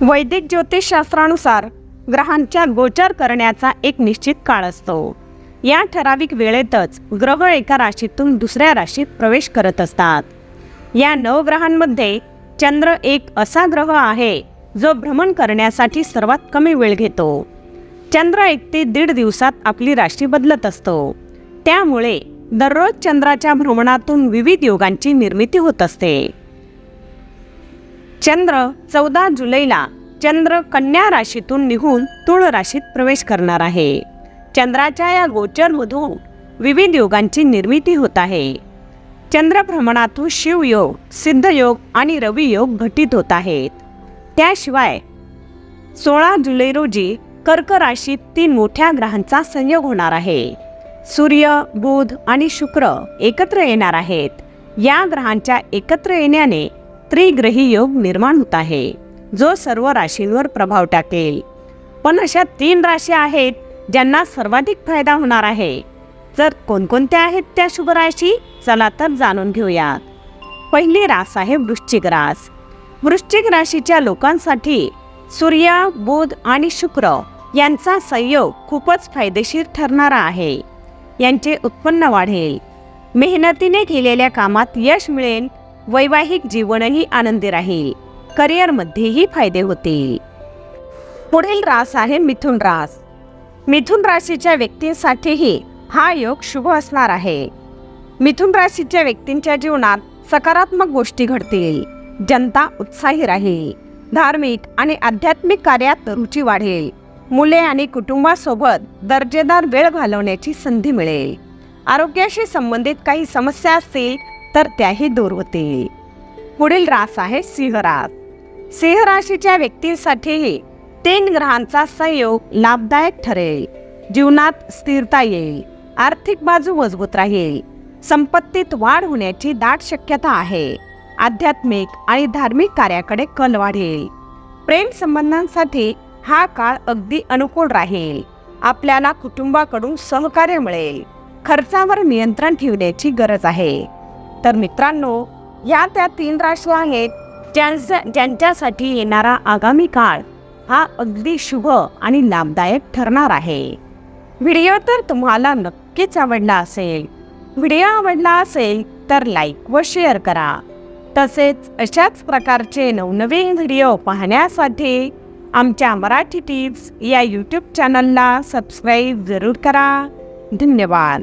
वैदिक ज्योतिषशास्त्रानुसार ग्रहांच्या गोचर करण्याचा एक निश्चित काळ असतो. या ठराविक वेळेतच ग्रह एका राशीतून दुसऱ्या राशीत प्रवेश करत असतात. या नवग्रहांमध्ये चंद्र एक असा ग्रह आहे जो भ्रमण करण्यासाठी सर्वात कमी वेळ घेतो. चंद्र एक ते दीड दिवसात आपली राशी बदलत असतो. त्यामुळे दररोज चंद्राच्या भ्रमणातून विविध योगांची निर्मिती होत असते. चंद्र चौदा जुलैला चंद्र कन्या राशीतून निघून तुळ राशीत प्रवेश करणार आहे. चंद्राच्या या गोचरमधून विविध योगांची निर्मिती होत आहे. चंद्रभ्रमणातून शिवयोग सिद्धयोग आणि रवियोग घटित होत आहेत. त्याशिवाय सोळा जुलै रोजी कर्क राशीत तीन मोठ्या ग्रहांचा संयोग होणार आहे. सूर्य बुध आणि शुक्र एकत्र येणार आहेत. या ग्रहांच्या एकत्र येण्याने त्रिग्रही योग निर्माण होत आहे जो सर्व राशींवर प्रभाव टाकेल. पण अशा तीन राशी आहेत ज्यांना सर्वाधिक फायदा होणार आहे. जर कोणकोणत्या आहेत त्या शुभ राशी? चला तर जाणून घेऊयात. पहिली रास आहे वृश्चिक रास. वृश्चिक राशीच्या लोकांसाठी सूर्य बुध आणि शुक्र यांचा संयोग खूपच फायदेशीर ठरणारा आहे. यांचे उत्पन्न वाढेल. मेहनतीने केलेल्या कामात यश मिळेल वैवाहिक जीवनही आनंदी राहील. करिअरमध्येही फायदे होतील. पुढील रास आहे मिथुन रास. मिथुन राशीच्या व्यक्तींसाठीही हा योग शुभ असणार आहे. मिथुन राशीच्या व्यक्तींच्या जीवनात सकारात्मक गोष्टी घडतील. जनता उत्साही राहील. धार्मिक आणि आध्यात्मिक कार्यात रुची वाढेल. मुले आणि कुटुंबासोबत दर्जेदार वेळ घालवण्याची संधी मिळेल. आरोग्याशी संबंधित काही समस्या असतील तर त्याही दूर होतील पुढील रास आहे सिंहरास. सिंहराशीच्या सिंह राशीच्या व्यक्तींसाठीही तीन ग्रहांचा संयोग लाभदायक ठरेल. जीवनात स्थिरता येईल. आर्थिक बाजू मजबूत राहील. संपत्तीत वाढ होण्याची दाट शक्यता आहे. आध्यात्मिक आणि धार्मिक कार्याकडे कल वाढेल. प्रेम संबंधांसाठी हा काळ अगदी अनुकूल राहील. आपल्याला कुटुंबाकडून सहकार्य मिळेल. खर्चावर नियंत्रण ठेवण्याची गरज आहे. तर मित्रांनो या त्या तीन राशू आहेत ज्यांच्या ज्यांच्यासाठी येणारा आगामी काळ हा अगदी शुभ आणि लाभदायक ठरणार आहे. व्हिडिओ तर तुम्हाला नक्कीच आवडला असेल. व्हिडिओ आवडला असेल तर लाईक व शेअर करा. तसेच अशाच प्रकारचे नवनवीन व्हिडिओ पाहण्यासाठी आमच्या मराठी टिप्स या यूट्यूब चॅनलला सबस्क्राईब जरूर करा. धन्यवाद.